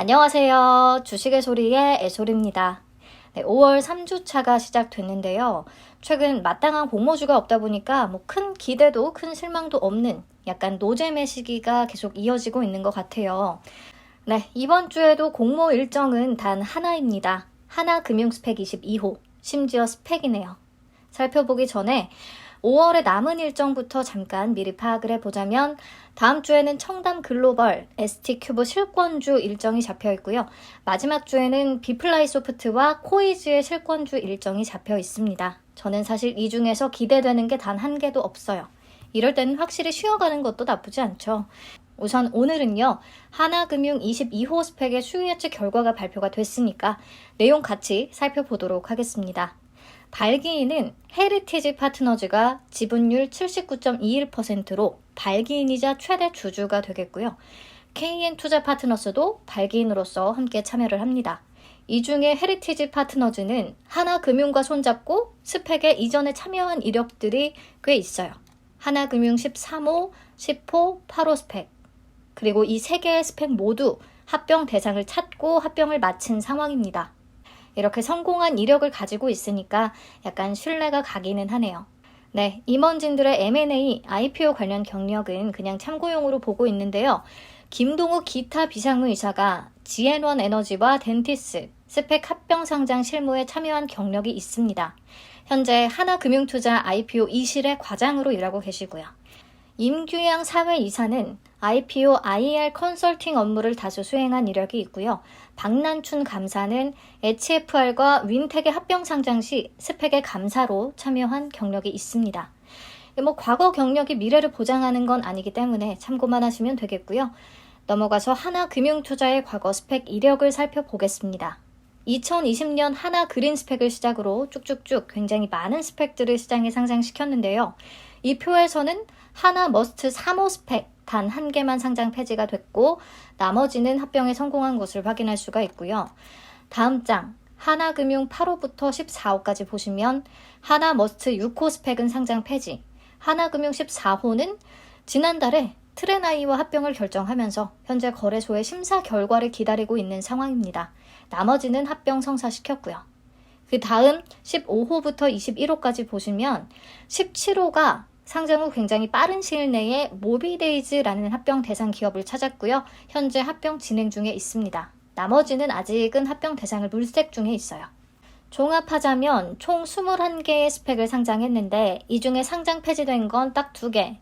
안녕하세요. 주식의 소리의 애소리입니다. 네, 5월 3주차가 시작됐는데요. 최근 마땅한 공모주가 없다 보니까 뭐 큰 기대도 큰 실망도 없는 약간 노잼의 시기가 계속 이어지고 있는 것 같아요. 네, 이번 주에도 공모 일정은 단 하나입니다. 하나금융 스펙 22호. 심지어 스펙이네요. 살펴보기 전에 5월의 남은 일정부터 잠깐 미리 파악을 해보자면 다음 주에는 청담 글로벌 ST큐브 실권주 일정이 잡혀 있고요. 마지막 주에는 비플라이 소프트와 코이즈의 실권주 일정이 잡혀 있습니다. 저는 사실 이 중에서 기대되는 게 단 한 개도 없어요. 이럴 때는 확실히 쉬어가는 것도 나쁘지 않죠. 우선 오늘은요, 하나금융 22호 스펙의 수요 예측 결과가 발표가 됐으니까 내용 같이 살펴보도록 하겠습니다. 발기인은 헤리티지 파트너즈가 지분율 79.21%로 발기인이자 최대 주주가 되겠고요. KN 투자 파트너스도 발기인으로서 함께 참여를 합니다. 이 중에 헤리티지 파트너즈는 하나금융과 손잡고 스펙에 이전에 참여한 이력들이 꽤 있어요. 하나금융 13호, 10호, 8호 스펙. 그리고 이 세 개의 스펙 모두 합병 대상을 찾고 합병을 마친 상황입니다. 이렇게 성공한 이력을 가지고 있으니까 약간 신뢰가 가기는 하네요. 네, 임원진들의 M&A, IPO 관련 경력은 그냥 참고용으로 보고 있는데요. 김동욱 기타 비상무이사가 GN1 에너지와 덴티스, 스펙 합병 상장 실무에 참여한 경력이 있습니다. 현재 하나금융투자 IPO 2실의 과장으로 일하고 계시고요. 임규양 사회이사는 IPO IR 컨설팅 업무를 다수 수행한 이력이 있고요. 박난춘 감사는 HFR과 윈텍의 합병 상장 시 스펙의 감사로 참여한 경력이 있습니다. 뭐 과거 경력이 미래를 보장하는 건 아니기 때문에 참고만 하시면 되겠고요. 넘어가서 하나금융투자의 과거 스펙 이력을 살펴보겠습니다. 2020년 하나 그린 스펙을 시작으로 쭉쭉쭉 굉장히 많은 스펙들을 시장에 상장시켰는데요. 이 표에서는 하나 머스트 3호 스펙 단 한 개만 상장 폐지가 됐고 나머지는 합병에 성공한 것을 확인할 수가 있고요. 다음 장 하나금융 8호부터 14호까지 보시면 하나 머스트 6호 스펙은 상장 폐지, 하나금융 14호는 지난달에 트레나이와 합병을 결정하면서 현재 거래소의 심사 결과를 기다리고 있는 상황입니다. 나머지는 합병 성사시켰고요. 그 다음 15호부터 21호까지 보시면 17호가 상장 후 굉장히 빠른 시일 내에 모비데이즈라는 합병 대상 기업을 찾았고요. 현재 합병 진행 중에 있습니다. 나머지는 아직은 합병 대상을 물색 중에 있어요. 종합하자면 총 21개의 스펙을 상장했는데 이 중에 상장 폐지된 건 딱 2개,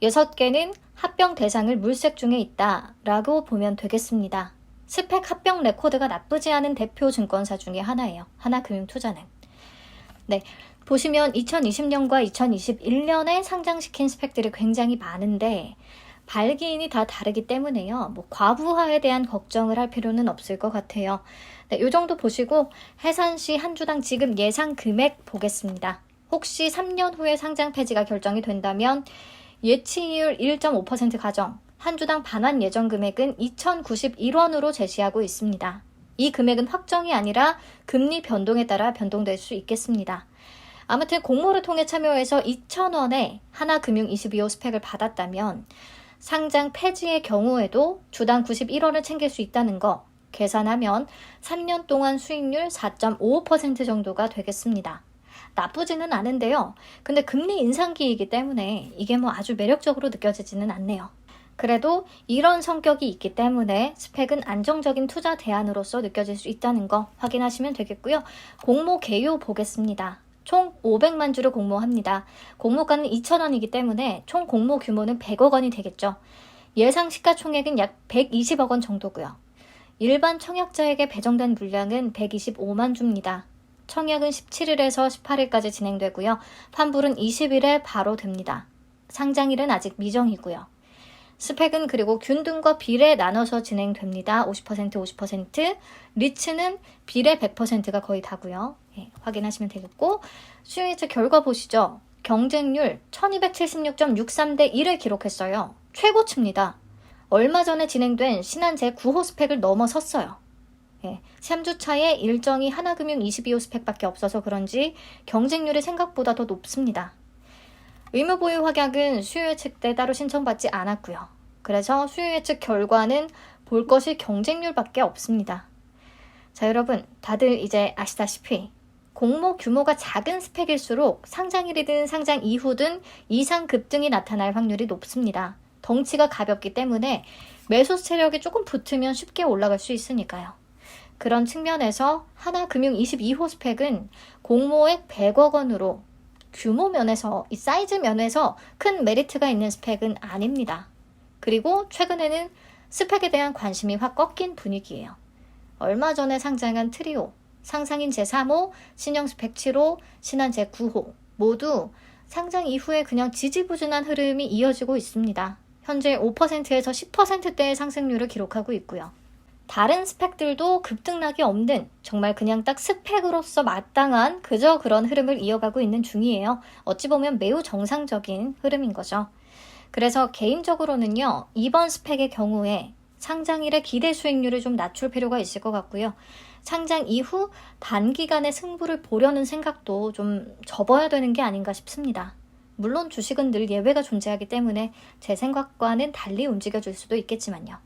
6개는 합병 대상을 물색 중에 있다 라고 보면 되겠습니다. 스펙 합병 레코드가 나쁘지 않은 대표 증권사 중에 하나예요. 하나금융투자는. 네. 보시면 2020년과 2021년에 상장시킨 스펙들이 굉장히 많은데 발기인이 다 다르기 때문에요. 뭐 과부하에 대한 걱정을 할 필요는 없을 것 같아요. 네, 이 정도 보시고 해산시 한 주당 지금 예상 금액 보겠습니다. 혹시 3년 후에 상장 폐지가 결정이 된다면 예치율 1.5% 가정, 한 주당 반환 예정 금액은 2,091원으로 제시하고 있습니다. 이 금액은 확정이 아니라 금리 변동에 따라 변동될 수 있겠습니다. 아무튼 공모를 통해 참여해서 2,000원에 하나금융 22호 스펙을 받았다면 상장 폐지의 경우에도 주당 91원을 챙길 수 있다는 거 계산하면 3년 동안 수익률 4.55% 정도가 되겠습니다. 나쁘지는 않은데요. 근데 금리 인상기이기 때문에 이게 뭐 아주 매력적으로 느껴지지는 않네요. 그래도 이런 성격이 있기 때문에 스펙은 안정적인 투자 대안으로서 느껴질 수 있다는 거 확인하시면 되겠고요. 공모 개요 보겠습니다. 총 500만 주를 공모합니다. 공모가는 2,000원이기 때문에 총 공모 규모는 100억 원이 되겠죠. 예상 시가총액은 약 120억 원 정도고요. 일반 청약자에게 배정된 물량은 125만 주입니다. 청약은 17일에서 18일까지 진행되고요. 환불은 20일에 바로 됩니다. 상장일은 아직 미정이고요. 스펙은 그리고 균등과 비례 나눠서 진행됩니다. 50% 50%. 리츠는 비례 100%가 거의 다고요. 예, 확인하시면 되겠고 수요 예측 결과 보시죠. 경쟁률 1276.63대 1을 기록했어요. 최고치입니다. 얼마 전에 진행된 신한 제 9호 스펙을 넘어섰어요. 예, 3주 차에 일정이 하나금융 22호 스펙밖에 없어서 그런지 경쟁률이 생각보다 더 높습니다. 의무 보유 확약은 수요 예측 때 따로 신청받지 않았고요. 그래서 수요 예측 결과는 볼 것이 경쟁률밖에 없습니다. 자, 여러분, 다들 이제 아시다시피 공모 규모가 작은 스펙일수록 상장일이든 상장 이후든 이상 급등이 나타날 확률이 높습니다. 덩치가 가볍기 때문에 매수 세력이 조금 붙으면 쉽게 올라갈 수 있으니까요. 그런 측면에서 하나금융 22호 스펙은 공모액 100억 원으로 규모 면에서 이 사이즈 면에서 큰 메리트가 있는 스펙은 아닙니다. 그리고 최근에는 스펙에 대한 관심이 확 꺾인 분위기예요. 얼마 전에 상장한 트리오, 상상인 제3호, 신형 스펙 7호, 신한 제9호 모두 상장 이후에 그냥 지지부진한 흐름이 이어지고 있습니다. 현재 5%에서 10%대의 상승률을 기록하고 있고요. 다른 스펙들도 급등락이 없는 정말 그냥 딱 스펙으로서 마땅한 그저 그런 흐름을 이어가고 있는 중이에요. 어찌 보면 매우 정상적인 흐름인 거죠. 그래서 개인적으로는요, 이번 스펙의 경우에 상장일의 기대 수익률을 좀 낮출 필요가 있을 것 같고요. 상장 이후 단기간에 승부를 보려는 생각도 좀 접어야 되는 게 아닌가 싶습니다. 물론 주식은 늘 예외가 존재하기 때문에 제 생각과는 달리 움직여줄 수도 있겠지만요.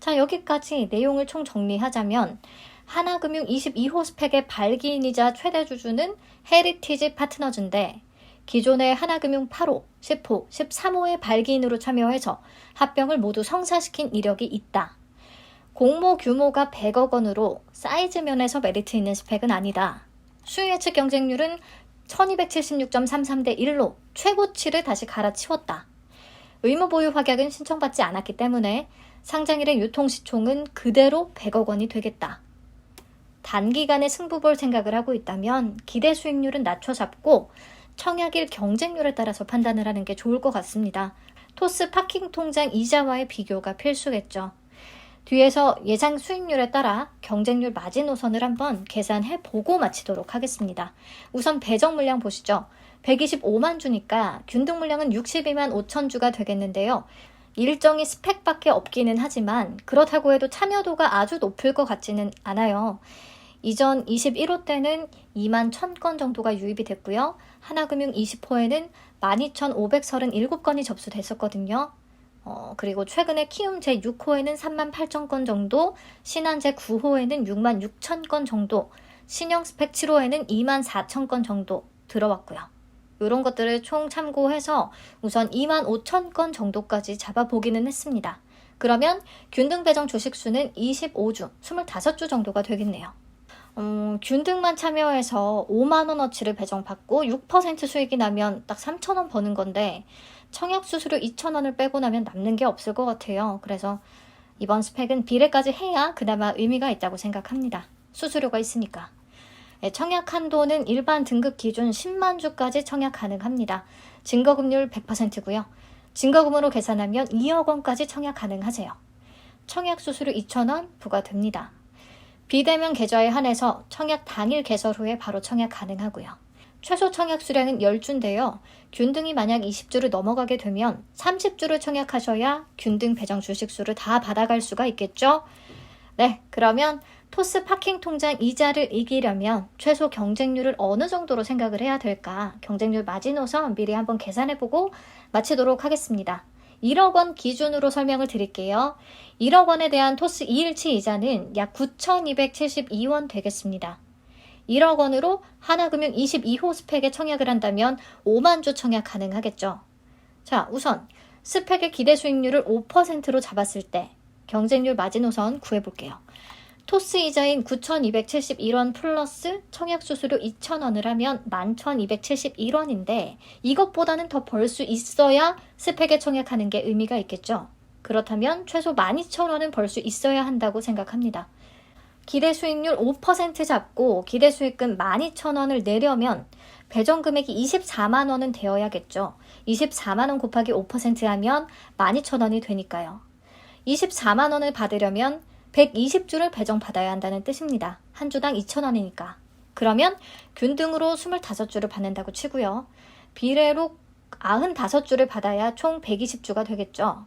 자, 여기까지 내용을 총 정리하자면 하나금융 22호 스펙의 발기인이자 최대 주주는 헤리티지 파트너즈인데 기존의 하나금융 8호, 10호, 13호의 발기인으로 참여해서 합병을 모두 성사시킨 이력이 있다. 공모 규모가 100억 원으로 사이즈 면에서 메리트 있는 스펙은 아니다. 수요 예측 경쟁률은 1276.33대 1로 최고치를 다시 갈아치웠다. 의무 보유 확약은 신청받지 않았기 때문에 상장일의 유통시총은 그대로 100억 원이 되겠다. 단기간에 승부 볼 생각을 하고 있다면 기대 수익률은 낮춰 잡고 청약일 경쟁률에 따라서 판단을 하는 게 좋을 것 같습니다. 토스 파킹 통장 이자와의 비교가 필수겠죠. 뒤에서 예상 수익률에 따라 경쟁률 마지노선을 한번 계산해 보고 마치도록 하겠습니다. 우선 배정 물량 보시죠. 125만 주니까 균등 물량은 62만 5천 주가 되겠는데요. 일정이 스펙밖에 없기는 하지만 그렇다고 해도 참여도가 아주 높을 것 같지는 않아요. 이전 21호 때는 2만 1000건 정도가 유입이 됐고요. 하나금융 20호에는 12,537건이 접수됐었거든요. 어, 그리고 최근에 키움 제6호에는 3만 8천 건 정도, 신한 제9호에는 6만 6천 건 정도, 신형 스펙 7호에는 2만 4천 건 정도 들어왔고요. 이런 것들을 총 참고해서 우선 2만 5천 건 정도까지 잡아보기는 했습니다. 그러면 균등 배정 주식 수는 25주, 25주 정도가 되겠네요. 음, 균등만 참여해서 5만원어치를 배정받고 6% 수익이 나면 딱 3천원 버는 건데 청약 수수료 2천원을 빼고 나면 남는 게 없을 것 같아요. 그래서 이번 스펙은 비례까지 해야 그나마 의미가 있다고 생각합니다. 수수료가 있으니까. 예, 청약 한도는 일반 등급 기준 10만 주까지 청약 가능합니다. 증거금률 100%고요. 증거금으로 계산하면 2억 원까지 청약 가능하세요. 청약 수수료 2천원 부과됩니다. 비대면 계좌에 한해서 청약 당일 개설 후에 바로 청약 가능하고요. 최소 청약 수량은 10주인데요. 균등이 만약 20주를 넘어가게 되면 30주를 청약하셔야 균등 배정 주식수를 다 받아갈 수가 있겠죠? 네, 그러면 토스 파킹 통장 이자를 이기려면 최소 경쟁률을 어느 정도로 생각을 해야 될까? 경쟁률 마지노선 미리 한번 계산해보고 마치도록 하겠습니다. 1억 원 기준으로 설명을 드릴게요. 1억 원에 대한 토스 2일치 이자는 약 9,272원 되겠습니다. 1억 원으로 하나금융 22호 스펙에 청약을 한다면 5만 주 청약 가능하겠죠. 자, 우선 스펙의 기대 수익률을 5%로 잡았을 때 경쟁률 마지노선 구해볼게요. 토스 이자인 9,271원 플러스 청약 수수료 2,000원을 하면 11,271원인데 이것보다는 더 벌 수 있어야 스펙에 청약하는 게 의미가 있겠죠. 그렇다면 최소 12,000원은 벌 수 있어야 한다고 생각합니다. 기대 수익률 5% 잡고 기대 수익금 12,000원을 내려면 배정 금액이 24만 원은 되어야겠죠. 24만 원 곱하기 5% 하면 12,000원이 되니까요. 24만 원을 받으려면 120주를 배정받아야 한다는 뜻입니다. 한 주당 2,000원이니까. 그러면 균등으로 25주를 받는다고 치고요. 비례로 95주를 받아야 총 120주가 되겠죠.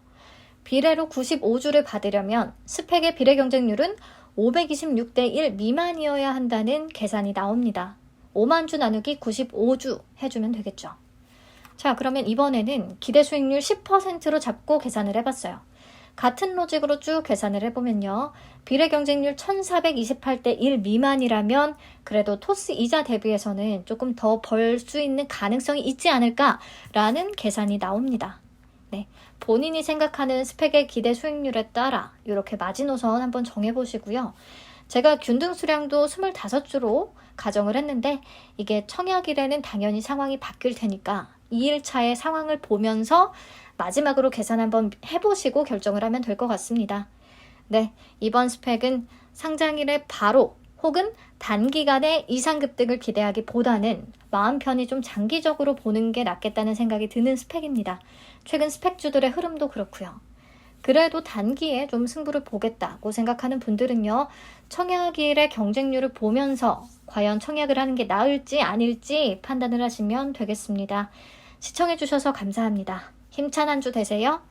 비례로 95주를 받으려면 스펙의 비례 경쟁률은 526대 1 미만이어야 한다는 계산이 나옵니다. 5만 주 나누기 95주 해주면 되겠죠. 자, 그러면 이번에는 기대 수익률 10%로 잡고 계산을 해봤어요. 같은 로직으로 쭉 계산을 해보면요. 비례 경쟁률 1428대 1 미만이라면 그래도 토스 이자 대비해서는 조금 더 벌 수 있는 가능성이 있지 않을까라는 계산이 나옵니다. 네. 본인이 생각하는 스펙의 기대 수익률에 따라 이렇게 마지노선 한번 정해보시고요. 제가 균등 수량도 25주로 가정을 했는데 이게 청약일에는 당연히 상황이 바뀔 테니까 2일차의 상황을 보면서 마지막으로 계산 한번 해보시고 결정을 하면 될 것 같습니다. 네, 이번 스펙은 상장일에 바로 혹은 단기간에 이상급 등을 기대하기보다는 마음 편히 좀 장기적으로 보는 게 낫겠다는 생각이 드는 스펙입니다. 최근 스펙주들의 흐름도 그렇고요. 그래도 단기에 좀 승부를 보겠다고 생각하는 분들은요, 청약일의 경쟁률을 보면서 과연 청약을 하는 게 나을지 아닐지 판단을 하시면 되겠습니다. 시청해주셔서 감사합니다. 힘찬 한 주 되세요.